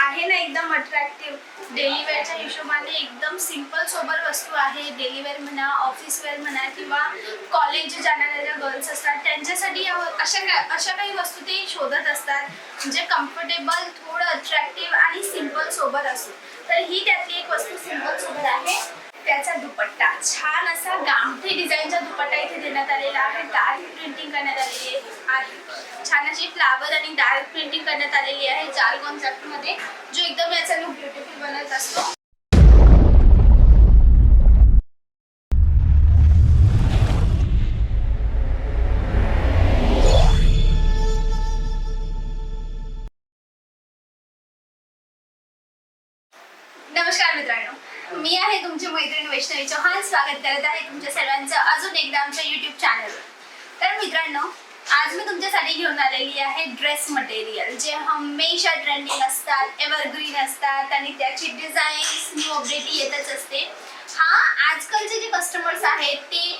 आहे ना एकदम अट्रॅक्टिव्ह डेली वेअरच्या हिशोबाने एकदम सिंपल सोबर वस्तू आहे. डेली वेअर म्हणा ऑफिस वेअर म्हणा किंवा कॉलेज जाणाऱ्या ज्या गर्ल्स असतात त्यांच्यासाठी या अशा का अशा काही वस्तू ते शोधत असतात. म्हणजे जे कम्फर्टेबल थोडं अट्रॅक्टिव्ह आणि सिंपल सोबर असो तर ही त्यातली एक वस्तू सिंपल सोबर आहे. त्याचा दुपट्टा. छान असा गामठी डिझाईनचा दुपट्टा इथे देण्यात आलेला आहे. डार्क प्रिंटिंग करण्यात आलेली आहे. छान अशी फ्लावर आणि डार्क प्रिंटिंग करण्यात आलेली आहे चार कॉन्सेप्टमध्ये जो एकदम याचा लुक ब्युटिफुल बनत असतो. नमस्कार मित्रांनो मी आहे तुमची मैत्रीण वैष्णवी चौहान. स्वागत करत आहे तुमच्या सर्वांचं अजून एकदा आमच्या युट्यूब चॅनलवर तर मित्रांनो आज मी तुमच्यासाठी घेऊन आलेली आहे ड्रेस मटेरियल जे हमेशा ट्रेंडिंग असतात एव्हरग्रीन असतात आणि त्याची डिझाईन्स न्यू अपडेट येतच असते. हा आजकालचे जे कस्टमर्स आहेत ते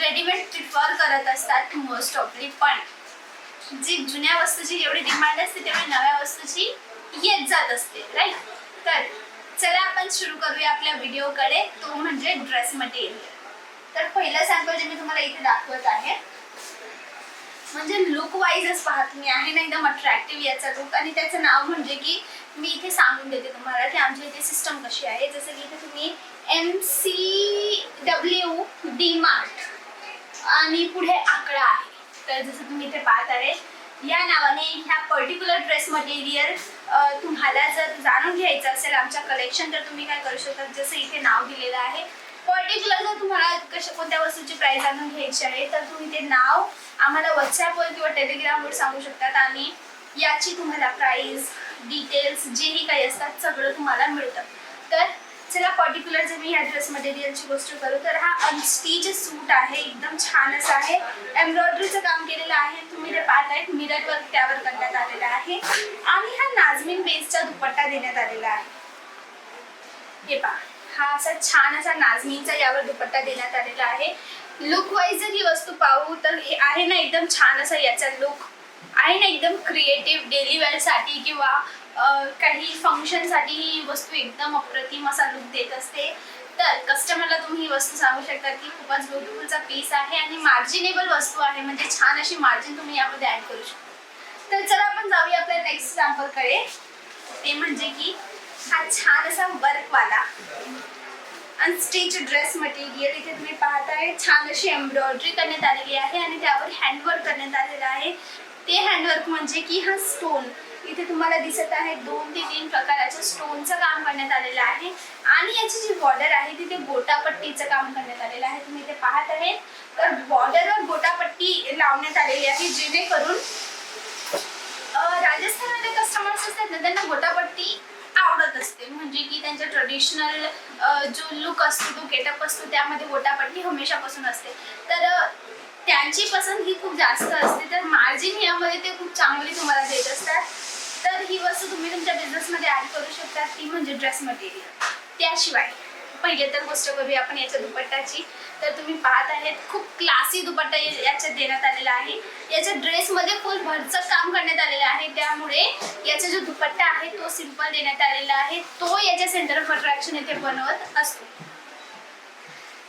रेडीमेड प्रिफर करत असतात मोस्ट ऑफली पण. जी जुन्या वस्तूची जेवढी डिमांड असते तेवढी नव्या वस्तूची येत जात असते राईट तर चला आपण सुरू करूया आपल्या व्हिडिओकडे तो म्हणजे ड्रेस मटेरियल तर पहिलं सॅम्पल जे मी तुम्हाला इथे दाखवत आहे म्हणजे लुक वाईजच पाहत मी आहे ना एकदम अट्रॅक्टिव्ह याचा लुक आणि त्याचं नाव म्हणजे की मी इथे सांगून देते तुम्हाला की आमच्या इथे सिस्टम कशी आहे. जसं की इथे तुम्ही M C W D mart आणि पुढे आकडा आहे. तर जसं तुम्ही इथे पाहत आहे या नावाने ह्या पर्टिक्युलर ड्रेस मटेरियल तुम्हाला जर जाणून घ्यायचं असेल आमच्या कलेक्शन तर तुम्ही काय करू शकता? जसं इथे नाव दिलेलं आहे पर्टिक्युलर जर तुम्हाला कशा कोणत्या वस्तूची प्राइस आणून घ्यायची आहे तर तुम्ही ते नाव आम्हाला व्हॉट्सॲपवर किंवा टेलिग्रामवर सांगू शकतात आणि याची तुम्हाला प्राइस डिटेल्स जेही काही असतात सगळं तुम्हाला मिळतं. तर चला पर्टिक्युलर जर मी ह्या ड्रेस मटेरियलची गोष्ट करू तर हा अनस्टीच सूट आहे एकदम छान असं आहे. एम्ब्रॉयडरीचं काम केलेलं आहे तुम्ही ते पाहत आहेत मिरर वर्क त्यावर करण्यात आलेलं आहे. आणि हा नाजमीन बेसचा दुपट्टा देण्यात आलेला आहे. हे पहा. हा असा छान असा नाजमीनचा यावर दुपट्टा देण्यात आलेला आहे. लुक वाईज जर ही वस्तू पाहू तर हे आहे ना एकदम छान असा याचा लुक आहे ना एकदम क्रिएटिव्ह डेली वेअरसाठी किंवा काही फंक्शनसाठी ही वस्तू एकदम अप्रतिम असा लुक देत असते. तर कस्टमरला तुम्ही ही वस्तू सांगू शकता की खूपच ब्युटिफुलचा पीस आहे आणि मार्जिनेबल वस्तू आहे. म्हणजे छान अशी मार्जिन तुम्ही यामध्ये ऍड करू शकता. तर चला आपण जाऊया आपल्या नेक्स्ट सॅम्पलकडे ते म्हणजे की हा छान असा वर्कवाला. अनस्टिच ड्रेस मटेरियल इथे तुम्ही पाहताय छान अशी एम्ब्रॉयडरी करण्यात आलेली आहे आणि त्यावर हँडवर्क करण्यात आलेलं आहे. ते हँडवर्क म्हणजे की हा स्टोन इथे तुम्हाला दिसत आहे दोन ते तीन प्रकाराच्या स्टोनचं काम करण्यात आलेलं आहे. आणि याची जी बॉर्डर आहे तिथे गोटापट्टीचं काम करण्यात आलेलं आहे. तुम्ही इथे पाहत आहे. तर बॉर्डरवर गोटापट्टी लावण्यात आलेली आहे जेणेकरून राजस्थानमध्ये कस्टमर्स असतात ना त्यांना गोटापट्टी आवडत असते. म्हणजे की त्यांचा ट्रेडिशनल जो लुक असतो तो गेटअप असतो त्यामध्ये गोटापट्टी हमेशापासून असते. तर त्यांची पसंत ही खूप जास्त असते. तर मार्जिन यामध्ये ते खूप चांगली तुम्हाला देत असतात. तर ही वस्तू तुम्ही तुमच्या बिझनेसमध्ये ॲड करू शकता. ती म्हणजे ड्रेस मटेरियल त्याशिवाय. पहिले तर गोष्ट करूया आपण याच्या दुपट्टाची तर तुम्ही पाहत आहेत खूप क्लासी दुपट्टा याच्यात देण्यात आलेला आहे. याच्या ड्रेसमध्ये फुल भरचक काम करण्यात आलेलं आहे. त्यामुळे याचा जो दुपट्टा आहे तो सिंपल देण्यात आलेला आहे. तो याच्या सेंटर ऑफ अट्रॅक्शन येथे बनवत असतो.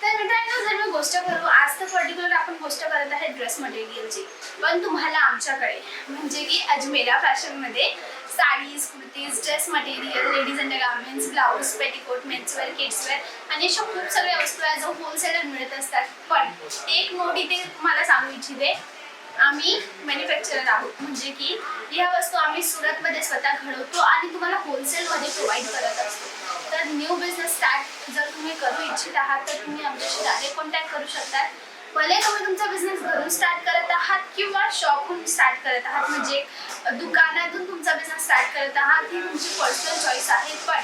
तर मित्रांनो जर मी गोष्ट करू. आज तर पर्टिक्युलर आपण गोष्ट करत आहे ड्रेस मटेरियलची पण तुम्हाला आमच्याकडे म्हणजे की अजमेरा फॅशनमध्ये saris kurtis dress material ladies undergarments blouse petticoat menswear kidswear आणि अशा खूप सगळ्या वस्तू आहेत जो होलसेलर मिळत असतात. पण एक नोट इथे तुम्हाला सांगू इच्छिते. आम्ही मॅन्युफॅक्चरर आहोत. म्हणजे की ह्या वस्तू आम्ही सुरतमध्ये स्वतः घडवतो आणि तुम्हाला होलसेलमध्ये प्रोव्हाइड करत असतो. तर न्यू बिझनेस स्टार्ट जर तुम्ही करू इच्छित आहात तर तुम्ही आमच्याशी डायरेक्ट कॉन्टॅक्ट करू शकता भले तुम्ही तुमचा बिझनेस घरून स्टार्ट करत आहात किंवा शॉपहून स्टार्ट करत आहात म्हणजे दुकानातून तुमचा बिझनेस स्टार्ट करत आहात ही तुमची पर्सनल चॉईस आहे. पण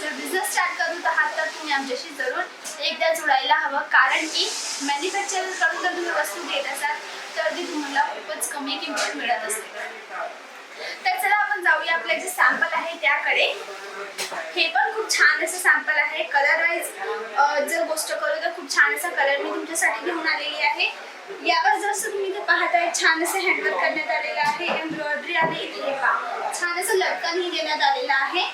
जर बिझनेस स्टार्ट करत आहात तर तुम्ही आमच्याशी जरूर एकदा जोडायला हवं. कारण की मॅन्युफॅक्चरकडून जर तुम्ही वस्तू घेत असाल तर ती तुम्हाला खूपच कमी किंमत मिळत असते. जाऊया. आपले जे सॅम्पल आहे त्याकडे. हे पण खूप छान असं सॅम्पल आहे. कलर वाईज जर गोष्ट करू तर खूप छान असा कलर मी तुमच्यासाठी घेऊन आलेली आहे. यावर जसं तुम्ही इथे पाहताय छान असं हँडवर्क करण्यात आलेलं आहे. एम्ब्रॉयडरी आणि इथे पहा. छान असं लटकनही देण्यात आलेलं आहे.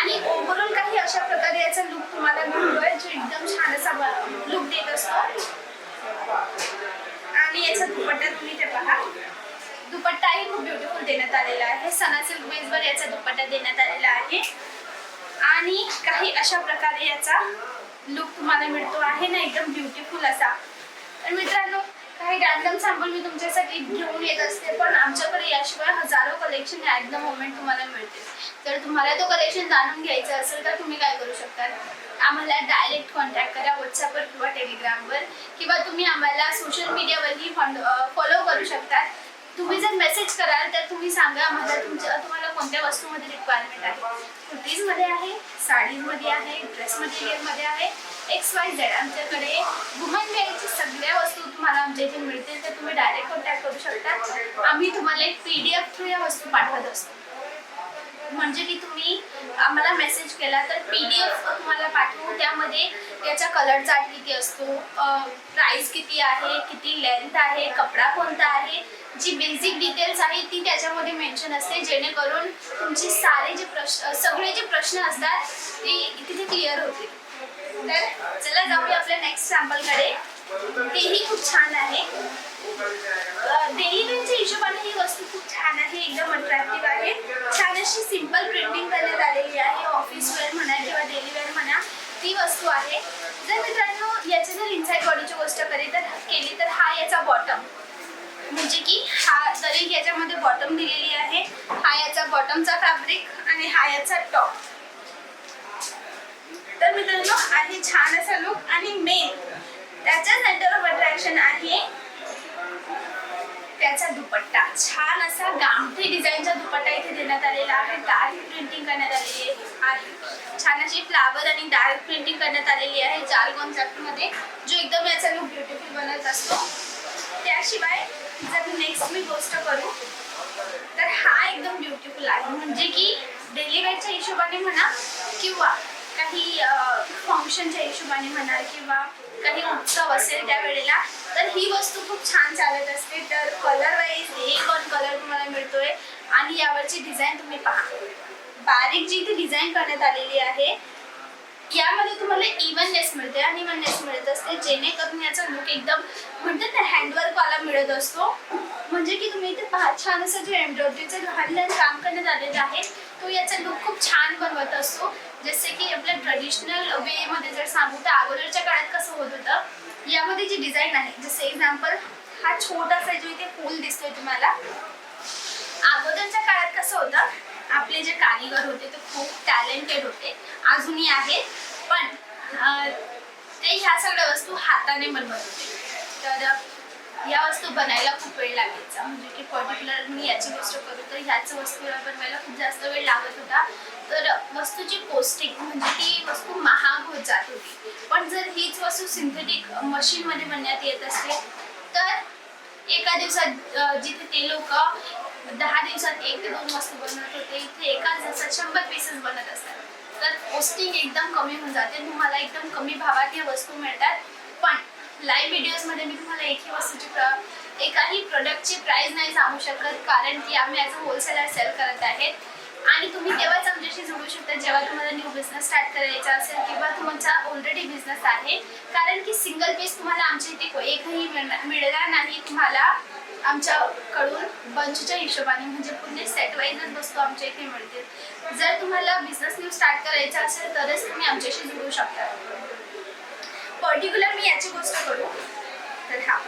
आणि ओव्हरऑल काही अशा प्रकारे याचा लुक तुम्हाला मिळतोय जो एकदम छान असा लुक देत असतो. आणि याचा दुपट्टा तुम्ही ते पहा. दुपट्टाही खूप ब्युटिफुल देण्यात आलेला आहे. सना सिल्क बेसवर याचा दुपट्टा देण्यात आलेला आहे. आणि काही अशा प्रकारे याचा लुक तुम्हाला मिळतो आहे ना एकदम ब्युटिफुल असा. तर मित्रांनो काही रॅन्डम सॅम्पल मी तुमच्यासाठी घेऊन येत असते पण आमच्याकडे याशिवाय हजारो कलेक्शन ॲट द मोमेंट तुम्हाला मिळते जर तुम्हाला तो कलेक्शन जाणून घ्यायचा असेल तर तुम्ही काय करू शकता? आम्हाला डायरेक्ट कॉन्टॅक्ट करा व्हॉट्सअपवर किंवा टेलिग्रामवर किंवा तुम्ही आम्हाला सोशल मीडियावरही फॉलो करू शकता. तुम्ही जर मेसेज कराल तर तुम्ही सांगा आम्हाला तुमच्या तुम्हाला कोणत्या वस्तूमध्ये रिक्वायरमेंट आहे? कुर्तीजमध्ये आहे साडीमध्ये आहे ड्रेस मटेरियलमध्ये आहे एक्स वाय झेड आमच्याकडे वुमन वेअरची सगळ्या वस्तू तुम्हाला आमच्या इथे मिळतील तर तुम्ही डायरेक्ट कॉन्टॅक्ट करू शकता. आम्ही तुम्हाला एक पी डी एफ थ्रू या वस्तू पाठवत असतो. म्हणजे की तुम्ही आम्हाला मेसेज केला तर पी डी एफ तुम्हाला पाठवू. त्यामध्ये याच्या कलर किती असतो प्राईस किती आहे किती लेंथ आहे कपडा कोणता आहे जी बेसिक डिटेल्स आहे ती त्याच्यामध्ये मेन्शन असते. जेणेकरून तुमचे सारे जे प्रश्न सगळे जे प्रश्न असतात ते तिथे क्लिअर होते तर चला जाऊया आपल्या नेक्स्ट सॅम्पलकडे तेही खूप छान आहे. डेली वेअरच्या हिशोबाने ही वस्तू खूप छान आहे एकदम अट्रॅक्टिव्ह आहे. छान अशी सिंपल प्रिंटिंग करण्यात आलेली आहे ऑफिस वेअर म्हणा किंवा डेली वेअर म्हणा ती वस्तू आहे. जर मित्रांनो याची जर इनसाइड बॉडीची गोष्ट करी तर केली तर हा याचा बॉटम म्हणजे की हा तरी याच्यामध्ये बॉटम दिलेली आहे. हा याचा बॉटमचा फॅब्रिक आणि हा याचा टॉप तर मित्रांनो आहे छान असा लुक आणि मेन त्याच्या सेंटर ऑफ अट्रॅक्शन आहे त्याचा दुपट्टा. छान असा गामठी डिझाईनचा दुपट्टा इथे देण्यात आलेला आहे. डार्क प्रिंटिंग करण्यात आलेली आहे. छान अशी फ्लावर आणि डार्क प्रिंटिंग करण्यात आलेली आहे. जाल कॉन्सेप्ट जो एकदम याचा लुक ब्युटिफुल बनत असतो. त्याशिवाय जर नेक्स्ट मी गोष्ट करू तर हा एकदम ब्युटिफुल आहे. म्हणजे की डेली वेअरच्या हिशोबाने म्हणा किंवा काही फंक्शनच्या हिशोबाने म्हणा किंवा काही उत्सव असेल त्या वेळेला तर ही वस्तू खूप छान चालत असते. तर कलर वाईज एक वन कलर तुम्हाला मिळतोय. आणि यावरची डिझाईन तुम्ही पहा. बारीक जी इथे डिझाईन करण्यात आलेली आहे यामध्ये तुम्हाला इव्हननेस मिळते आणि इव्हननेस मिळत असते जेणेकरून याचा लुक एकदम म्हणतात ना हँडवर्कवाला मिळत असतो. म्हणजे की तुम्ही इथे पहा छान असं जे एम्ब्रॉयडरीचं लहान लहान काम करण्यात आलेलं आहे तो याचा लुक खूप छान बनवत असतो. जसे की आपल्या ट्रेडिशनल वे मध्ये जर सांगू तर अगोदरच्या काळात कसं होत होतं यामध्ये जी डिझाईन आहे जसे एक्झाम्पल हा छोटासा जो इथे फूल दिसतोय तुम्हाला अगोदरच्या काळात कसं होतं आपले जे कारीगर होते ते खूप टॅलेंटेड होते. अजूनही आहेत. पण ते ह्या सगळ्या वस्तू हाताने बनवत होते. तर या वस्तू बनायला खूप वेळ लागायचा. म्हणजे की पर्टिक्युलर मी याची गोष्ट करू तर ह्याच वस्तू बनवायला खूप जास्त वेळ लागत होता. तर वस्तूची पौष्टिक म्हणजे ती वस्तू महाग होत जात होती. पण जर हीच वस्तू सिंथेटिक मशीनमध्ये बनण्यात येत असते तर एका दिवसात जिथे ते लोक दहा दिवसात एक ते दोन वस्तू बनवत होते. इथे एका दिवसात शंभर पीसेस बनत असतात. तर पोस्टिंग एकदम कमी होऊन जाते. तुम्हाला एकदम कमी भावात या वस्तू मिळतात. पण लाईव्ह व्हिडिओजमध्ये मी तुम्हाला एकही वस्तूची एकाही प्रोडक्टची प्राईज नाही सांगू शकत. कारण की आम्ही ॲज अ होलसेलर सेल करत आहेत. आणि तुम्ही तेव्हाच आमच्याशी जोडू शकता जेव्हा तुम्हाला न्यू बिझनेस स्टार्ट करायचा असेल किंवा तुमचा ऑलरेडी बिझनेस आहे. कारण की सिंगल पीस तुम्हाला आमच्या इथे एकही मिळणार मिळणार नाही. तुम्हाला आमच्याकडून बंचच्या हिशोबाने म्हणजे पूर्ण सेट वाईजच वस्तू आमच्या इथे मिळतील. जर तुम्हाला बिझनेस न्यू स्टार्ट करायचा असेल तरच तुम्ही आमच्याशी जुळू शकता. पर्टिक्युलर मी याची गोष्ट करू. तर हा.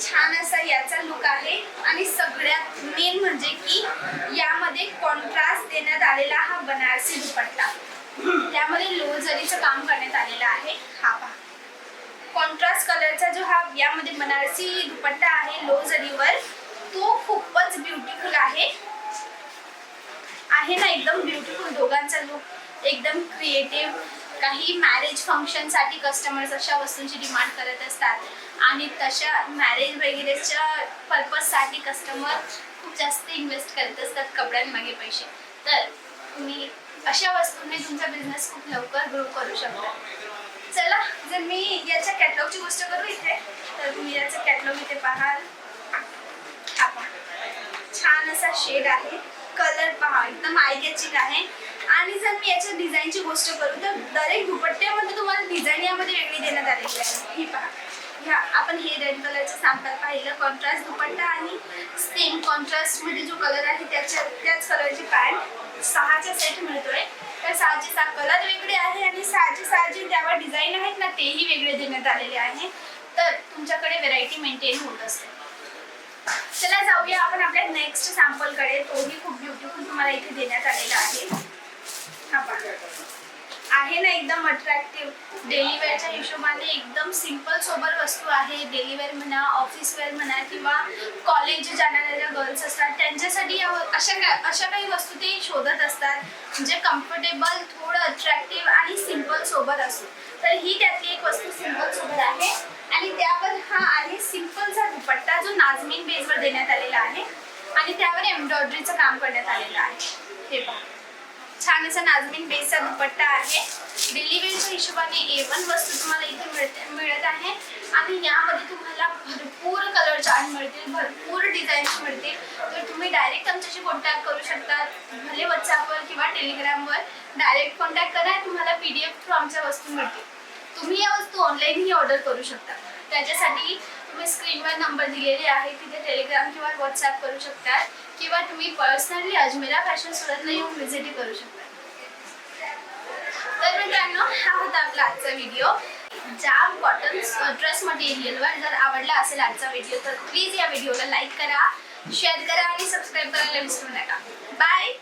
छान असा याचा लुक आहे. आणि सगळ्यात मेन म्हणजे की यामध्ये कॉन्ट्रास्ट देण्यात आलेला हा बनारसी दुपट्टा. त्यामध्ये लो जरीचं काम करण्यात आलेलं आहे. हा पहा. कॉन्ट्रास्ट कलरचा जो हा यामध्ये बनारसी दुपट्टा आहे लो जरीवर तो खूपच ब्युटिफुल आहे. आहे ना एकदम ब्युटिफुल दोघांचा लुक एकदम क्रिएटिव्ह काही मॅरेज फंक्शनसाठी कस्टमर्स अशा वस्तूंची डिमांड करत असतात. आणि तशा मॅरेज वगैरेच्या पर्पजसाठी कस्टमर खूप जास्त इन्व्हेस्ट करत असतात कपड्यांमागे पैसे. तर तुम्ही अशा वस्तूंनी तुमचा बिझनेस खूप लवकर ग्रो करू शकता. चला जर मी याच्या कॅटलॉगची गोष्ट करू इथे तर तुम्ही याचा कॅटलॉग इथे पाहाल. छान असा शेड आहे. कलर पहा एकदम आयकॅचिंग आहे. आणि जर मी याच्या डिझाईनची गोष्ट करू तर दरेक दुपट्ट्यामध्ये तुम्हाला डिझाईन यामध्ये वेगळी देण्यात आलेली आहे. ही पहा. ह्या आपण हे रेड कलरचं सॅम्पल पाहिलं कॉन्ट्रास्ट दुपट्टा आणि सेम कॉन्ट्रास्टमध्ये जो कलर आहे त्याच्या त्याच कलरची पॅन्ट सहाचा सेट मिळतोय. तर सहाचे सहा कलर वेगळे आहे आणि सहाचे सहा जे त्यावर डिझाईन आहेत ना तेही वेगळे देण्यात आलेले आहे. तर तुमच्याकडे व्हेरायटी मेंटेन होत असते. चला जाऊया आपण आपल्या नेक्स्ट सॅम्पलकडे तोही खूप ब्युटिफुल तुम्हाला इथे देण्यात आलेला आहे. हा पहा. आहे ना एकदम अट्रॅक्टिव्ह डेली वेअरच्या हिशोबाने एकदम सिंपल सोबर वस्तू आहे. डेली वेअर म्हणा ऑफिस वेअर म्हणा किंवा कॉलेज जाणाऱ्या ज्या गर्ल्स असतात त्यांच्यासाठी या अशा का- अशा काही वस्तू ते शोधत असतात. म्हणजे कम्फर्टेबल थोडं अट्रॅक्टिव्ह आणि सिंपल सोबर असतो. तर ही त्यातली एक वस्तू सिंपल सोबर आहे. आणि त्यावर हा आहे सिम्पलचा दुपट्टा जो नाजमीन बेसवर देण्यात आलेला आहे. आणि त्यावर एम्ब्रॉयडरीचं काम करण्यात आलेलं आहे. हे पहा. छान असा नाजमीन बेसचा दुपट्टा आहे. डेली हिशोबाने ए वन वस्तू तुम्हाला इथे मिळते मिळत आहे. आणि यामध्ये तुम्हाला भरपूर कलर चार्ट मिळतील भरपूर डिझाईन्स मिळतील. तर तुम्ही डायरेक्ट आमच्याशी कॉन्टॅक्ट करू शकता. भले व्हॉट्सॲपवर किंवा टेलिग्रामवर डायरेक्ट कॉन्टॅक्ट करा तुम्हाला पी डी एफ थ्रू आमच्या वस्तू मिळतील. तुम्ही या वस्तू ऑनलाईनही ऑर्डर करू शकता. त्याच्यासाठी तुम्ही स्क्रीनवर नंबर दिलेले आहे. तिथे टेलिग्राम किंवा व्हॉट्सॲप करू शकता. किंवा तुम्ही पर्सनली अजमेरा फॅशन सुरतला येऊन व्हिजिट करू शकता. तर मित्रांनो हा होता आपला आजचा व्हिडिओ जाम कॉटन ड्रेस मटेरियलवर जर आवडला असेल आजचा व्हिडिओ तर प्लीज या व्हिडिओला लाईक करा शेअर करा आणि सबस्क्राईब करायला विसरू नका. बाय